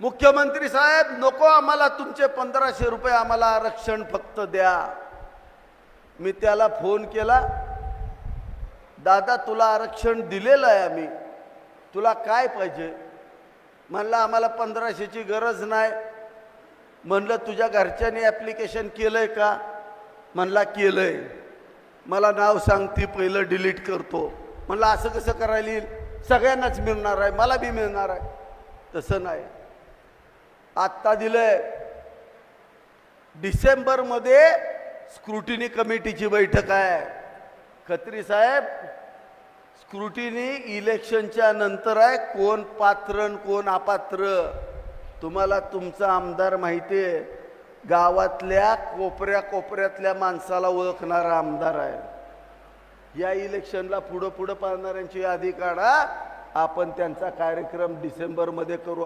मुख्यमंत्री साहेब नको आम्हाला तुमचे पंधराशे रुपये आम्हाला आरक्षण फक्त द्या. मी त्याला फोन केला दादा तुला आरक्षण दिलेलं आहे आम्ही. तुला काय पाहिजे? म्हणलं आम्हाला पंधराशेची गरज नाही. म्हणलं तुझ्या घरच्यांनी ॲप्लिकेशन केलं आहे का? म्हणला केलं आहे मला नाव सांग ती पहिलं डिलीट करतो. म्हणलं असं कसं करायला येईल? सगळ्यांनाच मिळणार आहे मला बी मिळणार आहे. तसं नाही. आत्ता दिलंय. डिसेंबरमध्ये स्क्रुटिनी कमिटीची बैठक आहे. खत्री साहेब स्क्रुटिनी इलेक्शनच्या नंतर आहे. कोण पात्र आणि कोण अपात्र? तुम्हाला तुमचा आमदार माहिती आहे. गावातल्या कोपऱ्या कोपऱ्यातल्या माणसाला ओळखणारा आमदार आहे. या इलेक्शनला पुढं पुढं पाहणाऱ्यांची यादी काढा आपण त्यांचा कार्यक्रम डिसेंबरमध्ये करू.